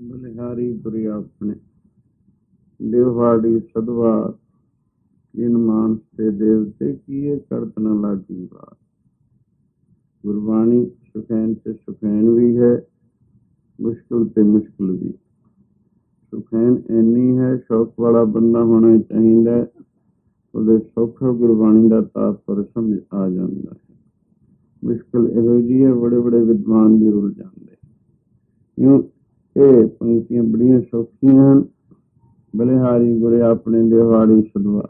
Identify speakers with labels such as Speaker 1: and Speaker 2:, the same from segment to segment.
Speaker 1: ਬਲਿਹਾਰੀ ਤੁਰਿ ਆਪਣੇ। ਦੇਵਹਾੜੀ ਸਦਵਾ ਜਿਨ ਮਾਨਸ ਤੇ ਦੇਵਤੇ ਕੀਏ ਕਰਤ ਨ ਲਾਗੀ ਬਾਤ ਗੁਰਬਾਣੀ ਸੁਖੈਨ ਤੇ ਸੁਖੈਨ ਵੀ ਹੈ, ਮੁਸ਼ਕਲ ਤੇ ਮੁਸ਼ਕਲ ਵੀ। ਸੁਖੈਨ ਇੰਨੀ ਹੈ, ਸ਼ੌਕ ਵਾਲਾ ਬੰਦਾ ਹੋਣਾ ਚਾਹੀਦਾ ਉਹਦੇ ਸੁੱਖ ਗੁਰਬਾਣੀ ਦਾ ਤਾਤਪਰ ਸਮਝ ਆ ਜਾਂਦਾ ਹੈ। ਮੁਸ਼ਕਲ ਇਹੋ ਜਿਹੀ ਹੈ ਬੜੇ ਬੜੇ ਵਿਦਵਾਨ ਵੀ ਰੁਲ ਜਾਂਦੇ। ਕਿਉਂ ਇਹ ਪੰਕਤੀਆਂ ਬੜੀਆਂ ਸੌਖੀਆਂ ਹਨ। ਬਲਿਹਾਰੀ ਗੁਰੇ ਆਪਣੇ ਦਿਹਾੜੀ ਸਦਵਾ,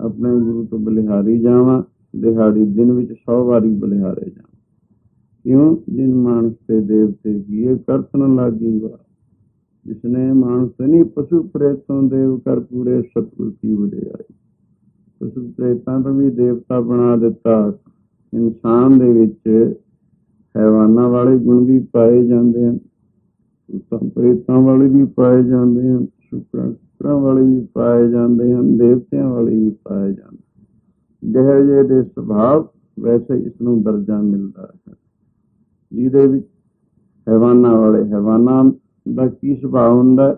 Speaker 1: ਆਪਣੇ ਗੁਰੂ ਤੋਂ ਬਲਿਹਾਰੀ ਜਾਵਾਂ, ਦਿਹਾੜੀ ਦਿਨ ਵਿੱਚ 100 ਵਾਰੀ ਬਲਿਹਾਰੇ ਜਾਵਾਂ। ਕਿਉਂ? ਜਿਨ ਮਾਨਸ ਤੇ ਦੇਵਤੇ ਕੀਏ ਕਰਤਨ ਲਾਗੀ ਵਾ। ਜਿਸਨੇ ਮਾਨਸ ਨਹੀਂ, ਪਸ਼ੂ ਪ੍ਰੇਤੋਂ ਦੇਵ ਕਰ ਪੂਰੇ ਸਤਿਗੁਰ ਕੀ ਵਡਿਆਈ। ਪਸ਼ੂ ਪ੍ਰੇਤਾਂ ਤੋਂ ਵੀ ਦੇਵਤਾ ਬਣਾ ਦਿੱਤਾ। ਇਨਸਾਨ ਦੇ ਵਿੱਚ ਹੈਵਾਨਾਂ ਵਾਲੇ ਗੁਣ ਵੀ ਪਾਏ ਜਾਂਦੇ ਹਨ। ਭੂਤਾਂ ਪ੍ਰੇਤਾਂ ਵਾਲੇ ਵੀ ਪਾਏ ਜਾਂਦੇ ਹਨ ਸ਼ੁਕਰਾਂ ਵਾਲੇ ਵੀ ਪਾਏ ਜਾਂਦੇ ਹਨ, ਦੇਵਤਿਆਂ ਵਾਲੇ ਵੀ ਪਾਏ ਜਾਂਦੇ ਜਿਹੇ ਜਿਹੇ ਦੇ ਸੁਭਾਵ ਵੈਸੇ ਇਸ ਨੂੰ ਦਰਜਾ ਮਿਲਦਾ ਹੈ। ਜਿਹਦੇ ਵਿੱਚ ਹੈਵਾਨਾਂ ਵਾਲੇ, ਹੈਵਾਨਾਂ ਦਾ ਕੀ ਸੁਭਾਅ ਹੁੰਦਾ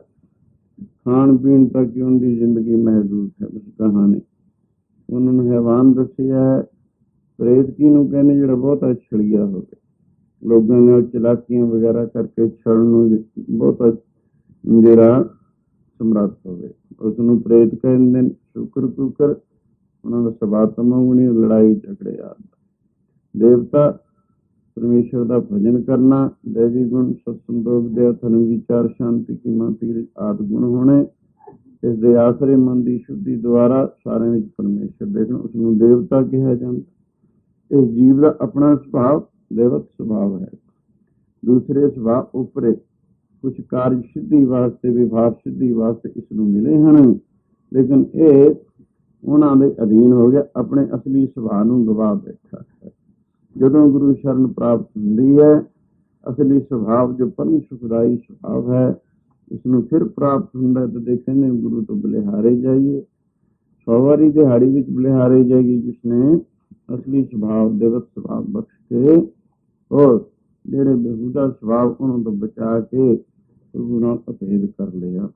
Speaker 1: ਖਾਣ ਪੀਣ ਤੱਕ ਹੀ ਉਹਨਾਂ ਦੀ ਜ਼ਿੰਦਗੀ ਮਹਿਦੂਦ ਹੈ, ਉਸ ਕਹਾਣੀ। ਉਹਨਾਂ ਨੂੰ ਹੈਵਾਨ ਦੱਸਿਆ ਹੈ, ਪ੍ਰੇਤ ਕੀ ਨੂੰ ਕਹਿੰਦੇ? ਜਿਹੜਾ ਬਹੁਤਾ ਛੜੀਆ ਹੋਵੇ। ਲੋਕਾਂ ਨਾਲ ਚਲਾਕੀਆਂ ਵਗੈਰਾ ਕਰਕੇ ਛੜਨ ਨੂੰ ਜ- ਜਿਹੜਾ ਸਮਰੱਥ ਹੋਵੇ। ਉਸ ਨੂੰ ਪ੍ਰੇਤ ਕਹਿੰਦੇ ਨੇ ਸ਼ੁਕਰ ਕੁਕਰ, ਉਹਨਾਂ ਦਾ ਸੁਭਾਅ ਤਮੋਗੁਣੀ ਲੜਾਈ ਝਗੜੇ ਆਦਿ। ਦੇਵਤਾ ਪਰਮੇਸ਼ਰ ਦਾ ਭਜਨ ਕਰਨਾ, ਦੇਵੀ ਗੁਣ ਸਤਸੰਤੋਖ ਦੇ ਧਨ ਵਿਚਾਰ, ਸ਼ਾਂਤੀ ਕੀ ਮਾਤੀ ਆਦ ਗੁਣ ਹੋਣੇ, ਇਸ ਦੇ ਆਸਰੇ ਮਨ ਦੀ ਸ਼ੁੱਧੀ ਦੁਆਰਾ ਸਾਰਿਆਂ ਵਿੱਚ ਪਰਮੇਸ਼ਰ ਦੇਖਣ ਉਸ ਨੂੰ ਦੇਵਤਾ ਕਿਹਾ ਜਾਂਦਾ। ਇਸ ਜੀਵ ਦਾ ਆਪਣਾ ਸੁਭਾਅ ਦੇਵਤ ਸੁਭਾਅ ਹੈ। ਦੂਸਰੇ ਸੁਭਾਅ ਉਪਰੇ ਕੁਝ ਕਾਰਜ ਸਿੱਧੀ ਵਾਸਤੇ ਵਿਭਾਗ ਸਿੱਧੀ ਵਾਸਤੇ ਇਸ ਨੂੰ ਮਿਲੇ ਹਨ। ਲੇਕਿਨ ਇਹ ਉਹਨਾਂ ਦੇ ਅਧੀਨ ਹੋ ਗਿਆ, ਆਪਣੇ ਅਸਲੀ ਸੁਭਾਅ ਨੂੰ ਗਵਾ ਬੈਠਾ ਹੈ। ਜਦੋਂ ਗੁਰੂ ਸ਼ਰਨ ਪ੍ਰਾਪਤ ਹੁੰਦੀ ਹੈ, ਅਸਲੀ ਸੁਭਾਅ ਜੋ ਪਰਮ ਸੁਖਦਾਈ ਸੁਭਾਅ ਹੈ, ਇਸ ਨੂੰ ਫਿਰ ਪ੍ਰਾਪਤ ਹੁੰਦਾ ਹੈ ਤਾਂ ਦੇਖਣੇ ਗੁਰੂ ਤੋਂ ਬਲਿਹਾਰੇ ਜਾਈਏ। ਸੌ ਦਿਹਾੜੀ ਵਿੱਚ ਬਲਿਹਾਰੇ ਜਾਏਗੀ ਜਿਸ ਨੇ ਅਸਲੀ ਸੁਭਾਅ, ਦੇਵਤ ਸੁਭਾਅ ਬਖਸ਼ ਕੇ ਔਰ ਜਿਹੜੇ ਬੇਹੂਦਾ ਸੁਭਾਅ ਉਹਨਾਂ ਤੋਂ ਬਚਾ ਕੇ ਪ੍ਰਭੂ ਨਾਲ ਅਭੇਦ ਕਰ ਲਿਆ।